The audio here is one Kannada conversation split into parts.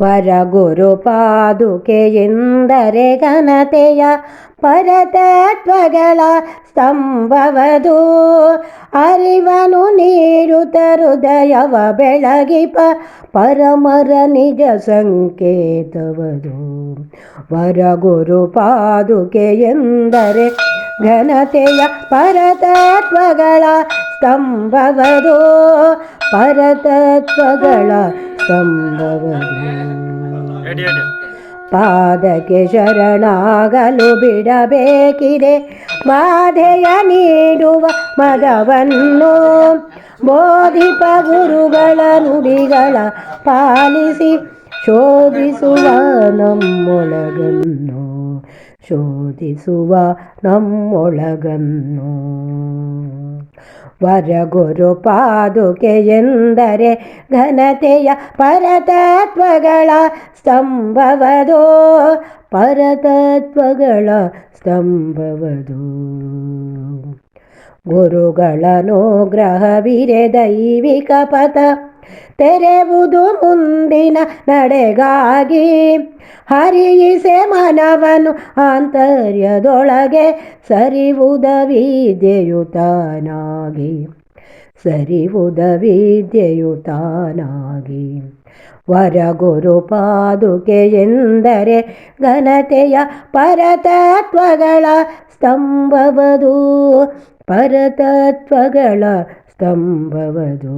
ವರ ಗುರು ಪಾದುಕೆ ಎಂದರೆ ಘನತೆಯ ಪರತತ್ವಗಳ ಸ್ತಂಭವದು. ಅರಿವನು ನೀರು ಹೃದಯವ ಬೆಳಗಿಪ ಪರಮರ ನಿಜ ಸಂಕೇತವದು. ವರ ಗುರು ಪಾದುಕೆ ಎಂದರೆ ಘನತೆಯ ಪರತತ್ವಗಳ ಸ್ತಂಭವದು. ಪರತತ್ವಗಳ ಹೇಳಿ ಪಾದಕ್ಕೆ ಶರಣಾಗಲು ಬಿಡಬೇಕಿದೆ. ಬಾಧೆಯ ನೀಡುವ ಮದವನ್ನು ಬೋಧಿಪ ಗುರುಗಳ ನುಡಿಗಳ ಪಾಲಿಸಿ ಶೋಧಿಸುವ ನಮ್ಮೊಳಗನ್ನು ಶೋಧಿಸುವ ನಮ್ಮೊಳಗನ್ನು. ವರಗುರು ಪಾದುಕೆ ಎಂದರೆ ಘನತೆಯ ಪರತತ್ವಗಳ ಸ್ತಂಭವದು ಪರತತ್ವಗಳ ಸ್ತಂಭವದು ಗುರುಗಳನುಗ್ರಹವಿರೆ ದೈವಿಕ ಪಥ. ತೆರೆವುದು ಮುಂದಿನ ನಡೆಗಾಗಿ. ಹರಿಯಿಸೆ ಮನವನು ಆಂತರ್ಯದೊಳಗೆ ಸರಿವುದ ವಿದ್ಯೆಯು ತಾನಾಗಿ. ಸರಿವುದ ವಿದ್ಯೆಯು ತಾನಾಗಿ. ವರಗುರು ಪಾದುಕೆ ಎಂದರೆ ಘನತೆಯ ಪರತತ್ವಗಳ ಸ್ತಂಭವದು. ಪರತತ್ವಗಳ ಸ್ತಂಭವದು.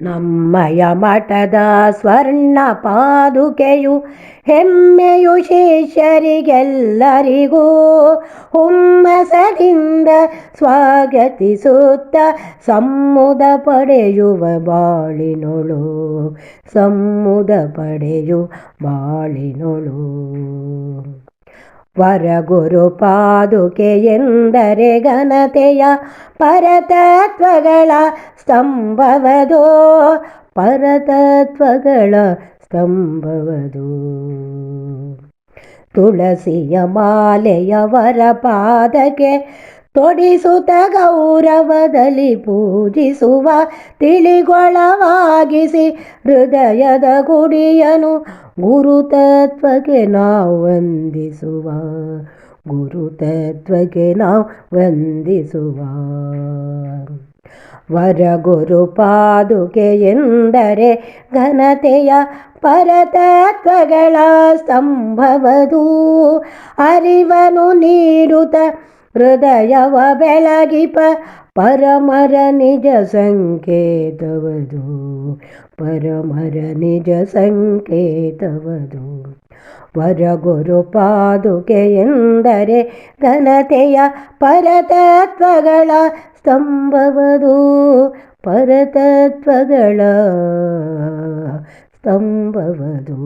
ನಮ್ಮಯ ಮಠದ ಸ್ವರ್ಣ ಪಾದುಕೆಯು ಹೆಮ್ಮೆಯು ಶಿಷ್ಯರಿಗೆಲ್ಲರಿಗೂ ಹುಮ್ಮಸದಿಂದ ಸ್ವಾಗತಿಸುತ್ತ ಸಮ್ಮುದ ಪಡೆಯುವ ಬಾಳಿನೊಳು ಸಮ್ಮುದ ಪಡೆಯು ಬಾಳಿನೊಳು. ವರಗುರು ಪಾದುಕೆ ಎಂದರೆ ಘನತೆಯ ಪರತತ್ವಗಳ ಸ್ತಂಭವದು. ಪರತತ್ವಗಳ ಸ್ತಂಭವದು. ತುಳಸಿಯ ಮಾಲೆಯವರ ಪಾದಕ್ಕೆ ತೊಡಿಸುತ್ತ ಗೌರವದಲ್ಲಿ ಪೂಜಿಸುವ ತಿಳಿಗೊಳವಾಗಿಸಿ ಹೃದಯದ ಗುಡಿಯನು ಗುರುತತ್ವಕ್ಕೆ ನಾವು ವಂದಿಸುವ, ಗುರುತತ್ವಕ್ಕೆ ನಾವು ವಂದಿಸುವ. ವರಗುರು ಪಾದುಕೆ ಎಂದರೆ ಘನತೆಯ ಪರತತ್ವಗಳ ಸಂಭವದು ಅರಿವನು ನೀಡುತ್ತ ಹೃದಯವ ಬೆಳಗಿಪ, ಪರಮರ ನಿಜ ಸಂಕೇತವದು. ಪರಮರ ನಿಜ ಸಂಕೇತವದು. ವರಗುರು ಪಾದುಕೆ ಎಂದರೆ ಘನತೆಯ ಪರತತ್ವಗಳ ಸ್ತಂಭವದು. ಪರತತ್ವಗಳ ಸ್ತಂಭವದು.